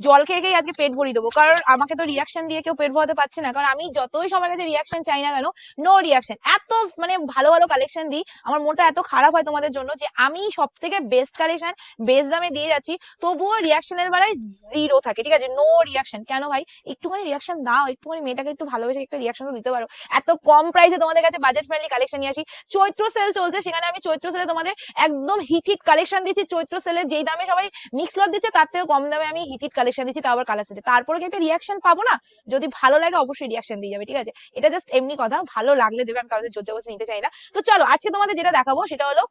জল খেয়ে খেয়ে আজকে পেট ভরিয়ে দেবো। কারণ আমাকে তো রিয়াকশন দিয়ে কেউ পেট ভরাতে পারছে না। কারণ আমি যতই সবার কাছে রিয়াকশন চাই না কেন নো রিয়াকশন এত মানে ভালো ভালো কালেকশন দিই, আমার মনটা এত খারাপ হয় তোমাদের জন্য যে আমি সব থেকে বেস্ট কালেকশন বেস্ট দামে দিয়ে যাচ্ছি, তবুও রিয়াকশনের বেলায় জিরো থাকে। ঠিক আছে? নো রিয়াকশন কেন ভাই? একটুখানি রিয়াকশন দাও, একটুখানি মেয়েটাকে একটু ভালোবেসে একটা রিয়াকশন তো দিতে পারো। এত কম প্রাইসে তোমাদের কাছে বাজেট ফ্রেন্ডলি কালেকশন নিয়ে আসি। চৈত্র সেল চলছে, সেখানে আমি চৈত্র সেলে তোমাদের একদম হিট হিট কালেকশন দিচ্ছি। চৈত্র সেলে যেই দামে সবাই মিক্স লট দিচ্ছে, তার থেকে কম দামে আমি হিট হিট কালেকশন দিচ্ছি তাও আবার কালার সেটে তারপরে কি একটা রিয়াকশন পাবো না? যদি ভালো লাগে, অবশ্যই রিয়াকশন দিয়ে যাবে, ঠিক আছে? এটা জাস্ট এমনি কথা, ভালো লাগলে দেবে, আমি কারোর জোর জবরদস্তি নিতে চাই না। তো চলো, আজকে তোমাদের যেটা দেখাবো, সেটা হলো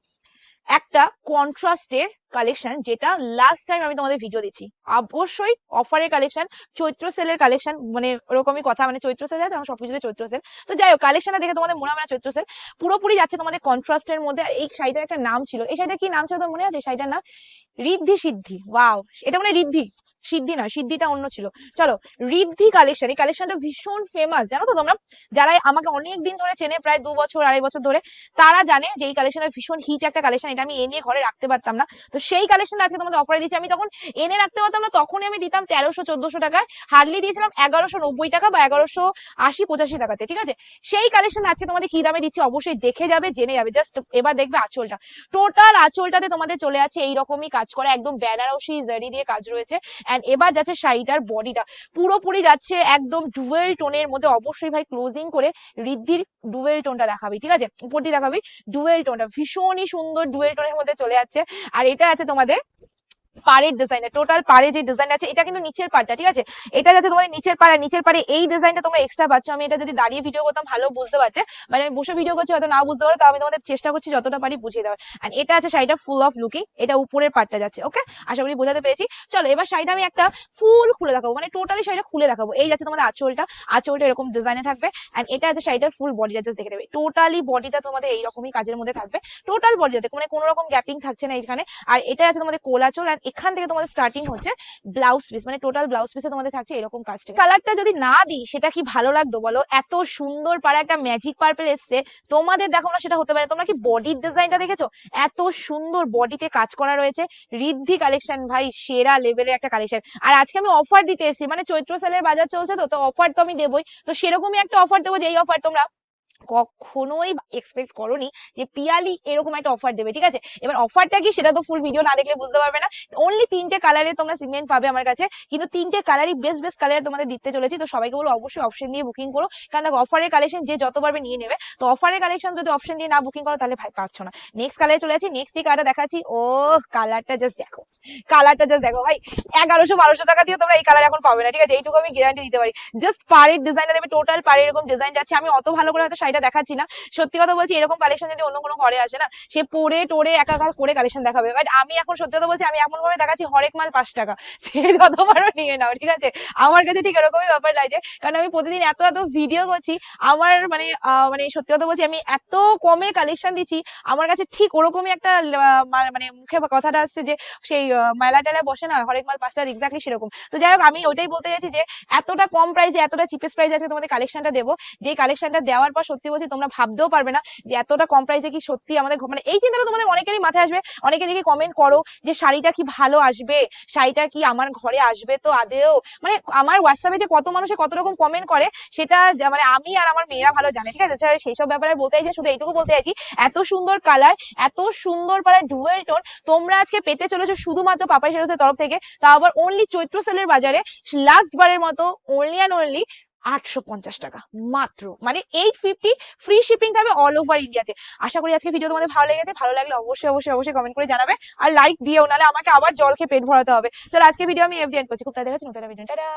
একটা কন্ট্রাস্টের কালেকশন যেটা লাস্ট টাইম আমি তোমাদের ভিডিও দিচ্ছি। অবশ্যই অফারের কালেকশন চৈত্র সেলের কালেকশন মানে ওরকমই কথা মানে চৈত্র সেল আছে তখন সবকিছুতে চৈত্র সেল তো যাই হোক কালেকশনটা দেখে তোমাদের মনে হবে না চৈত্র সেল পুরোপুরি যাচ্ছে তোমাদের কন্ট্রাস্টের মধ্যে, আর এই শাড়িটার একটা নাম ছিল। এই শাড়িটা কি নাম ছিল তোর মনে আছে? শাড়িটার নাম ঋদ্ধি সিদ্ধি। ওয়াও এটা মানে ঋদ্ধি। সিদ্ধি না সিদ্ধিটা অন্য ছিল। চলো, ঋদ্ধি কালেকশন এই কালেকশনটা ভীষণ ফেমাস জানো তো তোমরা? যারা আমাকে অনেক দিন ধরে চেনে, প্রায় দু বছর, আড়াই বছর ধরে, তারা জানে যে এই কালেকশনটা ভীষণ হিট একটা কালেকশন এটা আমি এনে ঘরে রাখতে পারতাম না। তো সেই কালেকশন আজকে তোমাদের অফারে দিচ্ছি আমি তখন এনে রাখতে পারতাম না, তখনই আমি দিতাম তেরোশো, চোদ্দশো টাকায়। হার্ডলি দিয়েছিলাম এগারোশো নব্বই টাকা বা এগারোশো আশি, পঁচাশি টাকাতে, ঠিক আছে? সেই কালেকশন আজকে তোমাদের কি দামে দিচ্ছি অবশ্যই দেখে যাবে, জেনে যাবে। জাস্ট এবার দেখবে আঁচলটা। টোটাল আঁচলটাতে তোমাদের চলে আছে এইরকমই কাজ করা, একদম বেনারসি জারি দিয়ে কাজ রয়েছে। অ্যান্ড এবার যাচ্ছে শাড়িটার বডিটা পুরোপুরি যাচ্ছে একদম ডুয়েল টোনের মধ্যে। অবশ্যই ভাই ক্লোজিং করে ঋদ্ধির ডুয়েল টোনটা দেখাবি, ঠিক আছে? উপর দিয়ে দেখাবি। ডুয়েল টোনটা ভীষণই সুন্দর ডুয়েল টোনের মধ্যে চলে যাচ্ছে। আর এটা আছে তোমাদের? পাড়ের ডিজাইন টোটাল পাড়ে যে ডিজাইন আছে, এটা কিন্তু নিচের পাড়টা, ঠিক আছে? এটা যাচ্ছে তোমাদের নিচের পাড়া নিচের পাড়ে এই ডিজাইনটা তোমরা এক্সট্রা পাচ্ছ, আমি এটা যদি দাঁড়িয়ে ভিডিও করতাম, ভালো বুঝতে পারতে। মানে আমি বসে ভিডিও করছি, হয়তো না বুঝতে পারো তো আমি তোমাদের চেষ্টা করছি যতটা পারি বুঝিয়ে দেওয়ার। আর এটা আছে শাড়িটা ফুল অফ লুকিং এটা উপরের পার্টটা যাচ্ছে ওকে আশা করি বোঝাতে পেরেছি। চলো, এবার শাড়িটা আমি একটা ফুল খুলে দেখাবো মানে টোটালি শাড়িটা খুলে দেখাবো। এই যাচ্ছে তোমাদের আঁচলটা আঁচলটা এরকম ডিজাইনে থাকবে। এন্ড এটা আছে শাড়িটার ফুল বডিটা জাস্ট দেখে নেবে। টোটালি বডিটা তোমাদের এইরকমই কাজের মধ্যে থাকবে। টোটাল বডি বডিটাতে মানে কোনো রকম গ্যাপিং থাকছে না এখানে। আর এটা আছে তোমাদের কোলাচল আর এখান থেকে তোমাদের স্টার্টিং হচ্ছে ব্লাউজ পিস মানে টোটাল ব্লাউজ পিসে তোমাদের থাকছে এরকম কাজটা কালারটা যদি না দিই, সেটা কি ভালো লাগতো বলো? এত সুন্দর পারা একটা ম্যাজিক পার্পেল এসছে, তোমাদের দেখো না সেটা হতে পারে। তোমরা কি বডির ডিজাইনটা দেখেছ? এত সুন্দর বডিতে কাজ করা রয়েছে। ঋদ্ধি কালেকশন ভাই, সেরা লেভেলের একটা কালেকশন আর আজকে আমি অফার দিতে এসেছি মানে চৈত্র সেলের বাজার চলছে তো তো অফার তো আমি দেবই। তো সেরকমই একটা অফার দেবো যে এই অফার তোমরা কখনোই এক্সপেক্ট করোনি যে পিয়ালি এরকম একটা অফার দেবে, ঠিক আছে? এবার অফারটা কি সেটা তো ফুল ভিডিও না দেখলে বুঝতে পারবে না। অনলি তিনটে কালারে তোমরা সিমেন্ট পাবে আমার কাছে, কিন্তু তিনটে কালারই বেস্ট বেস্ট কালার তোমাদের দিতে চলেছি। তো সবাইকে বলো অবশ্যই অপশন দিয়ে বুকিং করো। কারণ দেখো অফারের কালেকশন যে যত পারবে নিয়ে নেবে, তো অফারের কালেকশন যদি অপশন দিয়ে না বুকিং করো, তাহলে ভাই পাচ্ছ না। নেক্সট কালারে চলে যাচ্ছি নেক্সট যে কালারটা দেখাচ্ছি ও কালারটা জাস্ট দেখো। কালারটা জাস্ট দেখো ভাই, এগারোশো বারোশো টাকা দিয়ে তোমরা এই কালার এখন পাবে না, ঠিক আছে? এইটুকু আমি গ্যারান্টি দিতে পারি। জাস্ট পাড়ের ডিজাইনটা দেবে টোটাল পাড়ের এরকম ডিজাইন যাচ্ছে। আমি অত ভালো করে হয়তো শাড়িটা দেখাচ্ছি না। সত্যি কথা বলছি, এরকম কালেকশন যদি অন্য কোনো ঘরে আসে না, সে পরে টোরে একাকার করে কালেকশন দেখাবে। বাট আমি এখন সত্যি কথা বলছি, আমি এমন ভাবে দেখাচ্ছি, হরেক মাল পাঁচ টাকা। সে যতবারও নিয়ে নাও, ঠিক আছে? আমার কাছে ঠিক এরকমই ব্যাপার লাগছে কারণ আমি প্রতিদিন এত এত ভিডিও করছি, আমার মানে মানে সত্যি কথা বলছি, আমি এত কমে কালেকশন দিচ্ছি, আমার কাছে ঠিক ওরকমই একটা মানে মুখে কথাটা আসছে যে, সেই মেলা টেলায় বসে না, হরেক মাল পাঁচটা এক্স্যাক্টলি সেরকম। তো যাই হোক, আমি ওইটাই বলতে চাইছি যে, এতটা কম প্রাইসে এতটা চিপেস্ট প্রাইসে আজকে তোমাদের কালেকশনটা দেবো। যে কালেকশনটা দেওয়ার পর সত্যি বলছি, তোমরা ভাবতেও পারবে না যে এতটা কম প্রাইসে কি সত্যি আমাদের মানে এই চিন্তাটা তোমাদের অনেকেরই মাথায় আসবে। অনেকে দেখে কমেন্ট করো যে শাড়িটা কি ভালো আসবে? শাড়িটা কি আমার ঘরে আসবে তো আদেও? মানে আমার হোয়াটসঅ্যাপে যে কত মানুষে কত রকম কমেন্ট করে, সেটা মানে আমি আর আমার মেয়েরা ভালো জানে, ঠিক আছে? সেই সব ব্যাপারে বলতে চাইছি শুধু এইটুকু বলতে চাইছি, এত সুন্দর কালার এত সুন্দর পাড়া ডুয়েল টোন তোমরা আজকে পেতে চলেছো শুধুমাত্র পাপাই সেরোসের তরফ থেকে তা আবার অনলি চৈত্র সেলের বাজারে লাস্ট বারের মতো অনলি অ্যান্ড অনলি আটশো পঞ্চাশ টাকা, মাত্র। মানে এইট ফিফটি ফ্রি শিপিং থাকবে অল ওভার ইন্ডিয়াতে আশা করি আজকে ভিডিও তোমাদের ভালো লেগেছে। ভালো লাগলে অবশ্যই অবশ্যই অবশ্যই কমেন্ট করে জানাবে আর লাইক দিয়েও, নাহলে আমাকে আবার জল খেয়ে পেট ভরাতে হবে। চলো আজকে ভিডিও আমি এফ দিয়ে করছি। খুব তাদের কাছে নতুন ভিডিও টাটা!